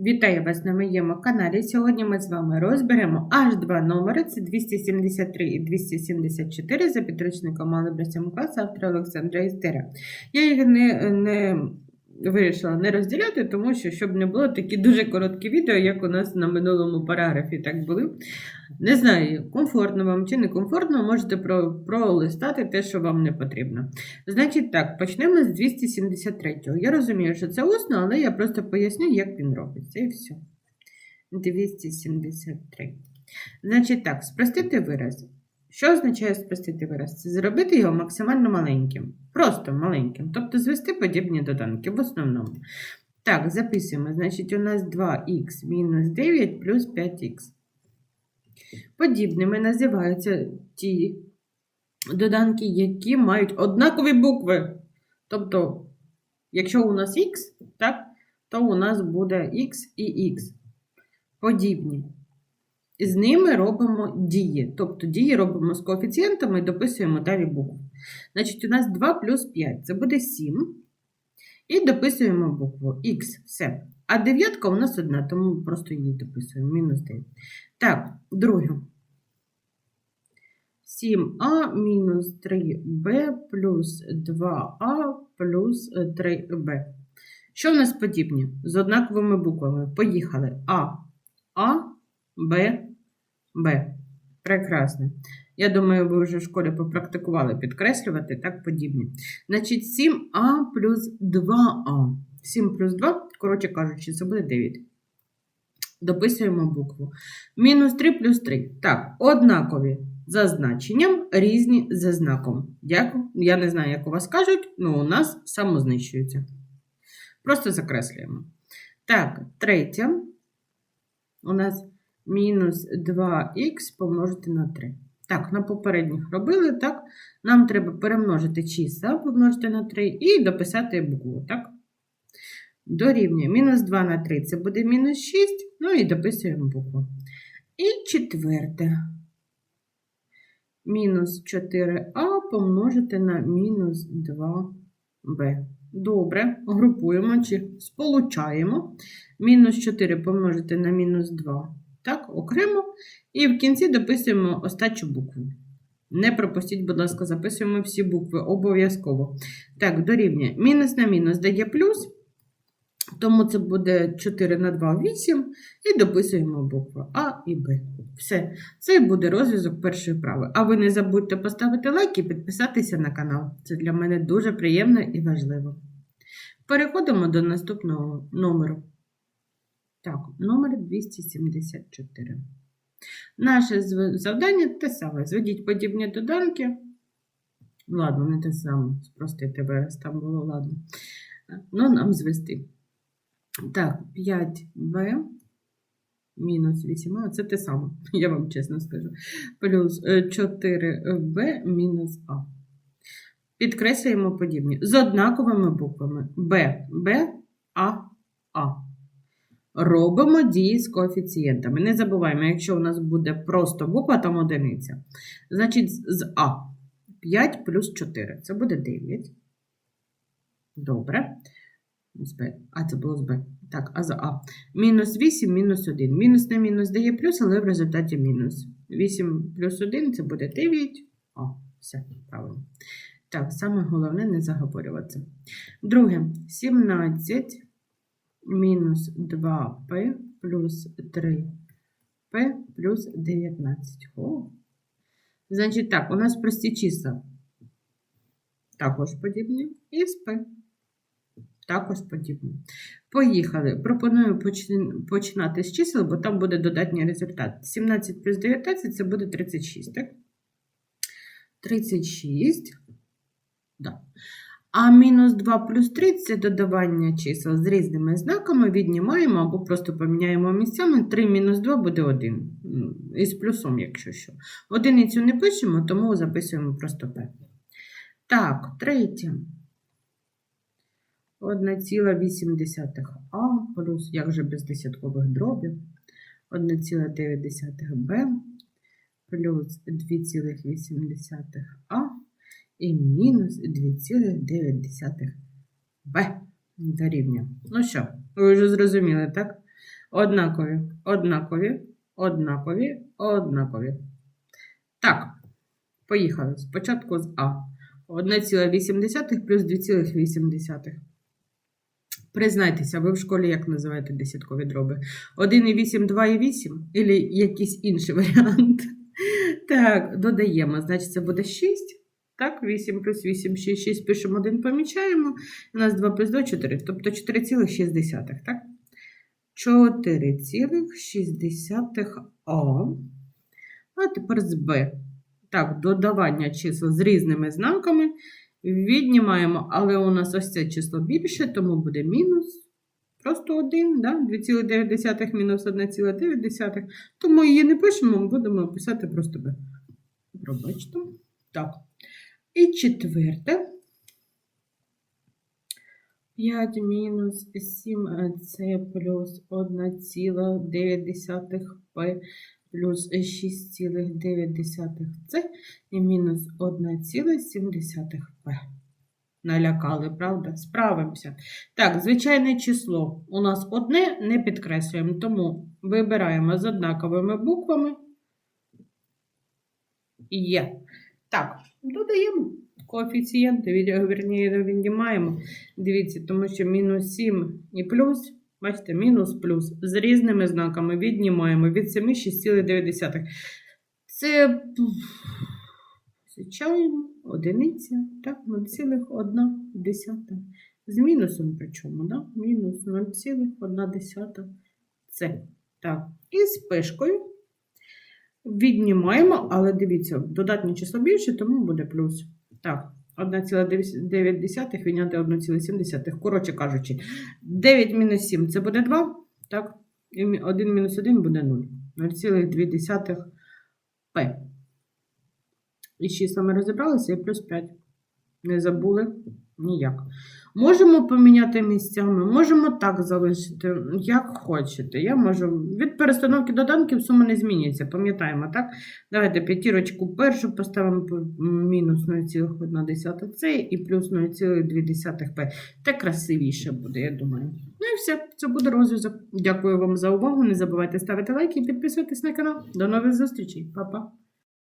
Вітаю вас на моєму каналі. Сьогодні ми з вами розберемо аж два номери: це 273 і 274 за підручником 7 класу автора Олександра Істера. Я їх не, не вирішила не розділяти, тому що щоб не було такі дуже короткі відео, як у нас на минулому параграфі так були. Не знаю, комфортно вам чи не комфортно, можете пролистати те, що вам не потрібно. Значить так, почнемо з 273-го. Я розумію, що це усно, але я просто поясню, як він робиться. І все. 273. Значить так, спростити вираз. Що означає спростити вираз? Це зробити його максимально маленьким. Просто маленьким. Тобто звести подібні доданки в основному. Так, записуємо. Значить, у нас 2х мінус 9 плюс 5х. Подібними називаються ті доданки, які мають однакові букви. Тобто, якщо у нас х, так, то у нас буде х і х. Подібні. З ними робимо дії. Тобто дії робимо з коефіцієнтами і дописуємо далі букву. Значить, у нас 2 плюс 5 це буде 7. І дописуємо букву х. Все. А дев'ятка у нас одна, тому просто її дописуємо. Мінус 9. Так, друге. 7а мінус 3b плюс 2а плюс 3b. Що в нас подібні? З однаковими буквами. Поїхали. А, А, Б, Б. Прекрасно. Я думаю, ви вже в школі попрактикували підкреслювати так подібні. Значить, 7а плюс 2а. 7 плюс 2, коротше кажучи, це буде 9. Дописуємо букву. Мінус 3 плюс 3. Так, однакові за значенням, різні за знаком. Дякую. Я не знаю, як у вас кажуть, але у нас самознищується. Просто закреслюємо. Так, третє. У нас мінус 2х помножити на 3. Так, на попередніх робили, так? Нам треба перемножити числа, помножити на 3 і дописати букву, так? Дорівнює мінус 2 на 3 це буде мінус 6, ну і дописуємо букву. І четверте. Мінус 4а помножити на мінус 2b. Добре, групуємо чи сполучаємо. Мінус 4 помножити на мінус 2. Так, окремо. І в кінці дописуємо остачу букву. Не пропустіть, будь ласка, записуємо всі букви обов'язково. Так, дорівнює. Мінус на мінус дає плюс. Тому це буде 4 на 2 8. І дописуємо букви А і Б. Все. Це буде розв'язок першої прави. А ви не забудьте поставити лайк і підписатися на канал. Це для мене дуже приємно і важливо. Переходимо до наступного номеру. Так, номер 274. Наше завдання те саме. Зведіть подібні доданки. Ладно, не те саме. Спростити вираз, там було ладно. Ну, нам звести. Так, 5b мінус 8а, це те саме, я вам чесно скажу. Плюс 4b мінус а. Підкреслюємо подібні. З однаковими буквами Б, Б, А, А. Робимо дії з коефіцієнтами. Не забуваємо, якщо у нас буде просто буква, там одиниця. Значить, з А 5 плюс 4. Це буде 9. Добре. З Б. А, це було з Б. Так, а за А. Мінус 8, мінус 1. Мінус на мінус дає плюс, але в результаті мінус. 8 плюс 1 це буде 9. О, все, правильно. Так, саме головне не заговорюватися. Друге, 17 мінус 2p плюс 3p плюс 19. О. Значить, так, у нас прості числа. Також подібні. І з P. Також подібні. Поїхали. Пропоную починати з чисел, бо там буде додатній результат. 17 плюс 19 це буде 36, так? 36. Да. А мінус 2 плюс 3 це додавання чисел з різними знаками, віднімаємо або просто поміняємо місцями. 3 мінус 2 буде 1. Із плюсом, якщо що. Одиницю не пишемо, тому записуємо просто P. Так, третє. 1,8а плюс, як же без десяткових дробів, 1,9b плюс 2,8а і мінус 2,9b дорівнює. Ну що, ви вже зрозуміли, так? Однакові, однакові, однакові, однакові. Так, поїхали. Спочатку з А. 1,8 плюс 2,8. Признайтеся, ви в школі як називаєте десяткові дроби? 1,8, 2,8? Або якийсь інший варіант? Так, додаємо. Значить, це буде 6. Так, 8 плюс 8, 6, 6 пишемо 1, помічаємо. У нас 2 плюс 2, 4. Тобто 4,6, так? 4,6 А. А тепер з Б. Так, додавання чисел з різними знаками. Віднімаємо, але у нас ось це число більше, тому буде мінус. Просто 1, да? 2,9 мінус 1,9. Тому її не пишемо, будемо писати просто Б. Пробачте. Так. І четверте. 5 мінус 7c плюс 1,9 p плюс 6,9 c і мінус 1,7 p. Налякали, правда? Справимося. Так, звичайне число у нас одне, не підкреслюємо, тому вибираємо з однаковими буквами. Є. Так, додаємо коефіцієнти, вірніше, віднімаємо. Дивіться, тому що мінус 7 і плюс, бачите, мінус плюс з різними знаками віднімаємо від 7 6,9. Це звичайно одиниця, так, 0,1. З мінусом причому, да? мінус 0,1. Це. Так, і з пишкою віднімаємо, але дивіться, додатнє число більше, тому буде плюс. Так, 1,9 відняти 1,7. Коротше кажучи, 9 мінус 7 це буде 2. Так, і 1 мінус 1 буде 0. 0,2 П. І з числами розібралися, і плюс 5. Не забули ніяк. Можемо поміняти місцями, можемо так залишити, як хочете. Я можу. Від перестановки доданків сума не змінюється, пам'ятаємо, так? Давайте п'ятірочку першу поставимо мінус 0,1 С і плюс 0,2 П. Так красивіше буде, я думаю. Ну і все, це буде розв'язок. Дякую вам за увагу. Не забувайте ставити лайки і підписуватись на канал. До нових зустрічей. Па-па.